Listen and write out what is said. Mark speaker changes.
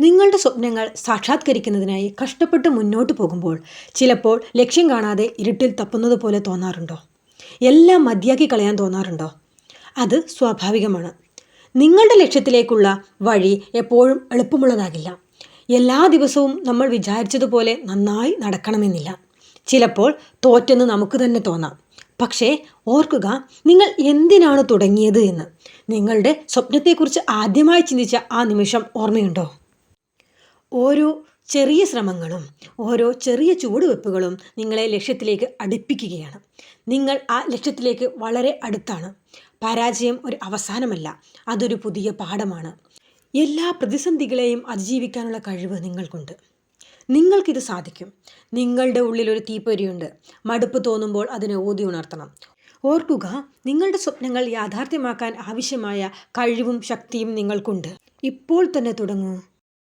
Speaker 1: നിങ്ങളുടെ സ്വപ്നങ്ങൾ സാക്ഷാത്കരിക്കുന്നതിനായി കഷ്ടപ്പെട്ട് മുന്നോട്ട് പോകുമ്പോൾ ചിലപ്പോൾ ലക്ഷ്യം കാണാതെ ഇരുട്ടിൽ തപ്പുന്നത് പോലെ തോന്നാറുണ്ടോ? എല്ലാം മതിയാക്കി കളയാൻ തോന്നാറുണ്ടോ? അത് സ്വാഭാവികമാണ്. നിങ്ങളുടെ ലക്ഷ്യത്തിലേക്കുള്ള വഴി എപ്പോഴും എളുപ്പമുള്ളതാകില്ല. എല്ലാ ദിവസവും നമ്മൾ വിചാരിച്ചതുപോലെ നന്നായി നടക്കണമെന്നില്ല. ചിലപ്പോൾ തോറ്റെന്ന് നമുക്ക് തന്നെ തോന്നാം. പക്ഷേ ഓർക്കുക നിങ്ങൾ എന്തിനാണ് തുടങ്ങിയത് എന്ന്. നിങ്ങളുടെ സ്വപ്നത്തെക്കുറിച്ച് ആദ്യമായി ചിന്തിച്ച ആ നിമിഷം ഓർമ്മയുണ്ടോ? ഓരോ ചെറിയ ശ്രമങ്ങളും ഓരോ ചെറിയ ചുവടുവെപ്പുകളും നിങ്ങളെ ലക്ഷ്യത്തിലേക്ക് അടുപ്പിക്കുകയാണ്. നിങ്ങൾ ആ ലക്ഷ്യത്തിലേക്ക് വളരെ അടുത്താണ്. പരാജയം ഒരു അവസാനമല്ല അതൊരു പുതിയ പാഠമാണ്. എല്ലാ പ്രതിസന്ധികളെയും അതിജീവിക്കാനുള്ള കഴിവ് നിങ്ങൾക്കുണ്ട്. നിങ്ങൾക്കിത് സാധിക്കും. നിങ്ങളുടെ ഉള്ളിൽ ഒരു തീപ്പൊരിയുണ്ട്. മടുപ്പ് തോന്നുമ്പോൾ അതിനെ ഊതി ഉണർത്തണം. ഓർക്കുക നിങ്ങളുടെ സ്വപ്നങ്ങൾ യാഥാർത്ഥ്യമാക്കാൻ ആവശ്യമായ കഴിവും ശക്തിയും നിങ്ങൾക്കുണ്ട്. ഇപ്പോൾ തന്നെ തുടങ്ങൂ.